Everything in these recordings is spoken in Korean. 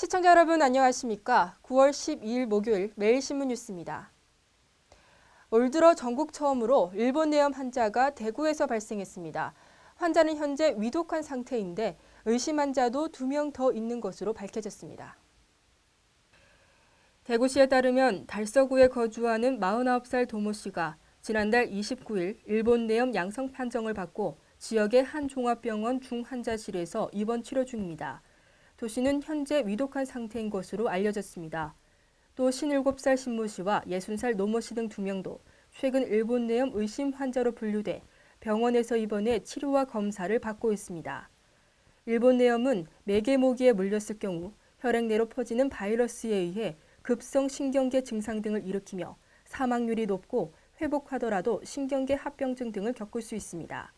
시청자 여러분 안녕하십니까? 9월 12일 목요일 매일신문 뉴스입니다. 올 들어 전국 처음으로 일본 내염 환자가 대구에서 발생했습니다. 환자는 현재 위독한 상태인데 의심 환자도 2명 더 있는 것으로 밝혀졌습니다. 대구시에 따르면 달서구에 거주하는 49살 도모 씨가 지난달 29일 일본 내염 양성 판정을 받고 지역의 한 종합병원 중환자실에서 입원 치료 중입니다. 도씨는 현재 위독한 상태인 것으로 알려졌습니다. 또 57살 신모 씨와 60살 노모 씨 등 2명도 최근 일본 내염 의심 환자로 분류돼 병원에서 입원해 치료와 검사를 받고 있습니다. 일본 내염은 매개 모기에 물렸을 경우 혈액 내로 퍼지는 바이러스에 의해 급성 신경계 증상 등을 일으키며 사망률이 높고 회복하더라도 신경계 합병증 등을 겪을 수 있습니다.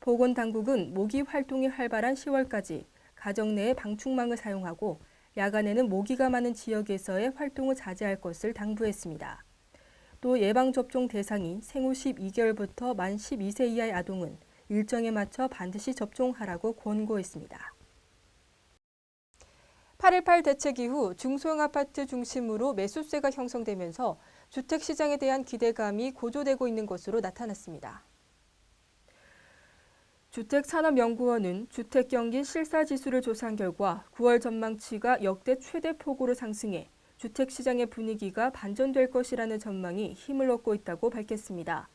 보건당국은 모기 활동이 활발한 10월까지 가정 내에 방충망을 사용하고 야간에는 모기가 많은 지역에서의 활동을 자제할 것을 당부했습니다. 또 예방접종 대상인 생후 12개월부터 만 12세 이하의 아동은 일정에 맞춰 반드시 접종하라고 권고했습니다. 8.18 대책 이후 중소형 아파트 중심으로 매수세가 형성되면서 주택시장에 대한 기대감이 고조되고 있는 것으로 나타났습니다. 주택산업연구원은 주택경기 실사지수를 조사한 결과 9월 전망치가 역대 최대 폭으로 상승해 주택시장의 분위기가 반전될 것이라는 전망이 힘을 얻고 있다고 밝혔습니다.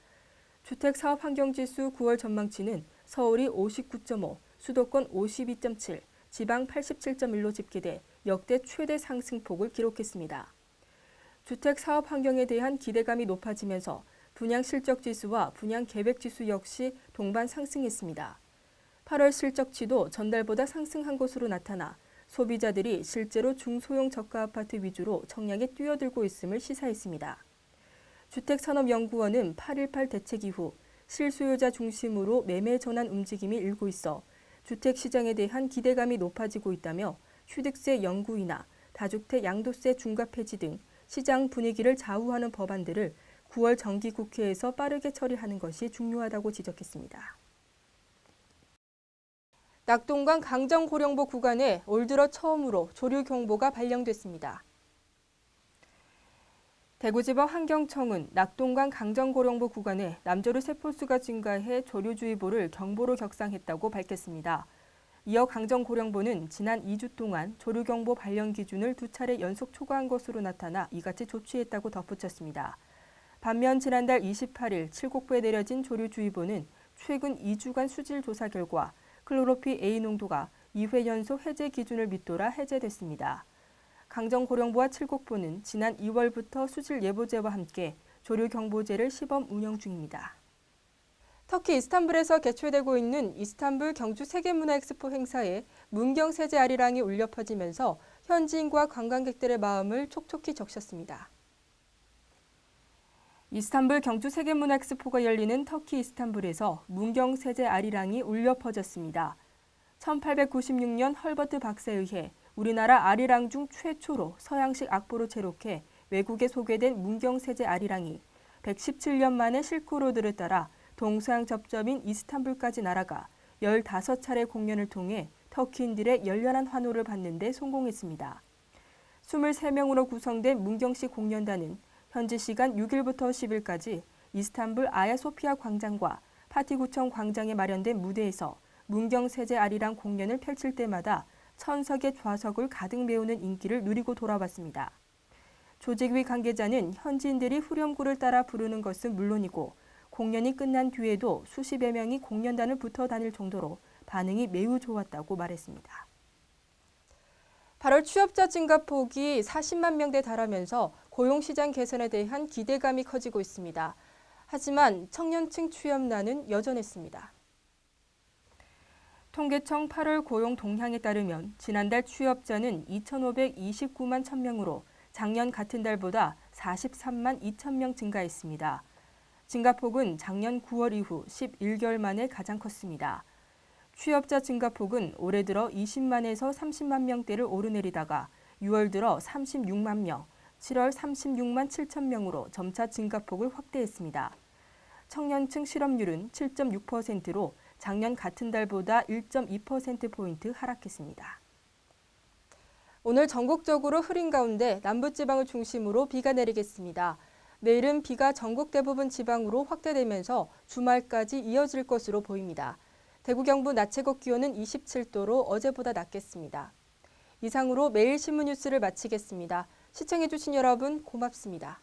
주택사업환경지수 9월 전망치는 서울이 59.5, 수도권 52.7, 지방 87.1로 집계돼 역대 최대 상승폭을 기록했습니다. 주택 사업 환경에 대한 기대감이 높아지면서 분양 실적 지수와 분양 계획 지수 역시 동반 상승했습니다. 8월 실적치도 전달보다 상승한 것으로 나타나 소비자들이 실제로 중소형 저가 아파트 위주로 청약에 뛰어들고 있음을 시사했습니다. 주택산업연구원은 8.18 대책 이후 실수요자 중심으로 매매 전환 움직임이 일고 있어 주택시장에 대한 기대감이 높아지고 있다며 취득세 연구이나 다주택 양도세 중과 폐지 등 시장 분위기를 좌우하는 법안들을 9월 정기국회에서 빠르게 처리하는 것이 중요하다고 지적했습니다. 낙동강 강정고령보 구간에 올 들어 처음으로 조류 경보가 발령됐습니다. 대구지법 환경청은 낙동강 강정고령보 구간에 남조류 세포수가 증가해 조류주의보를 경보로 격상했다고 밝혔습니다. 이어 강정고령보는 지난 2주 동안 조류경보 발령 기준을 두 차례 연속 초과한 것으로 나타나 이같이 조치했다고 덧붙였습니다. 반면 지난달 28일 칠곡부에 내려진 조류주의보는 최근 2주간 수질 조사 결과 클로로피 A 농도가 2회 연속 해제 기준을 밑돌아 해제됐습니다. 강정고령부와 칠곡부는 지난 2월부터 수질 예보제와 함께 조류 경보제를 시범 운영 중입니다. 터키 이스탄불에서 개최되고 있는 이스탄불 경주 세계문화엑스포 행사에 문경 세제 아리랑이 울려 퍼지면서 현지인과 관광객들의 마음을 촉촉히 적셨습니다. 이스탄불 경주 세계문화엑스포가 열리는 터키 이스탄불에서 문경 세제 아리랑이 울려 퍼졌습니다. 1896년 헐버트 박사에 의해 우리나라 아리랑 중 최초로 서양식 악보로 제록해 외국에 소개된 문경 세제 아리랑이 117년 만에 실크 로드를 따라 동서양 접점인 이스탄불까지 날아가 15차례 공연을 통해 터키인들의 열렬한 환호를 받는 데 성공했습니다. 23명으로 구성된 문경식 공연단은 현지 시간 6일부터 10일까지 이스탄불 아야소피아 광장과 파티구청 광장에 마련된 무대에서 문경세제 아리랑 공연을 펼칠 때마다 천석의 좌석을 가득 메우는 인기를 누리고 돌아왔습니다. 조직위 관계자는 현지인들이 후렴구를 따라 부르는 것은 물론이고 공연이 끝난 뒤에도 수십여 명이 공연단을 붙어 다닐 정도로 반응이 매우 좋았다고 말했습니다. 8월 취업자 증가 폭이 40만 명대 달하면서 고용시장 개선에 대한 기대감이 커지고 있습니다. 하지만 청년층 취업난은 여전했습니다. 통계청 8월 고용 동향에 따르면 지난달 취업자는 2,529만 1,000명으로 작년 같은 달보다 43만 2천 명 증가했습니다. 증가폭은 작년 9월 이후 11개월 만에 가장 컸습니다. 취업자 증가폭은 올해 들어 20만에서 30만 명대를 오르내리다가 6월 들어 36만 명, 7월 36만 7천 명으로 점차 증가폭을 확대했습니다. 청년층 실업률은 7.6%로 작년 같은 달보다 1.2%포인트 하락했습니다. 오늘 전국적으로 흐린 가운데 남부지방을 중심으로 비가 내리겠습니다. 내일은 비가 전국 대부분 지방으로 확대되면서 주말까지 이어질 것으로 보입니다. 대구 경북 낮 최고 기온은 27도로 어제보다 낮겠습니다. 이상으로 매일 신문 뉴스를 마치겠습니다. 시청해주신 여러분 고맙습니다.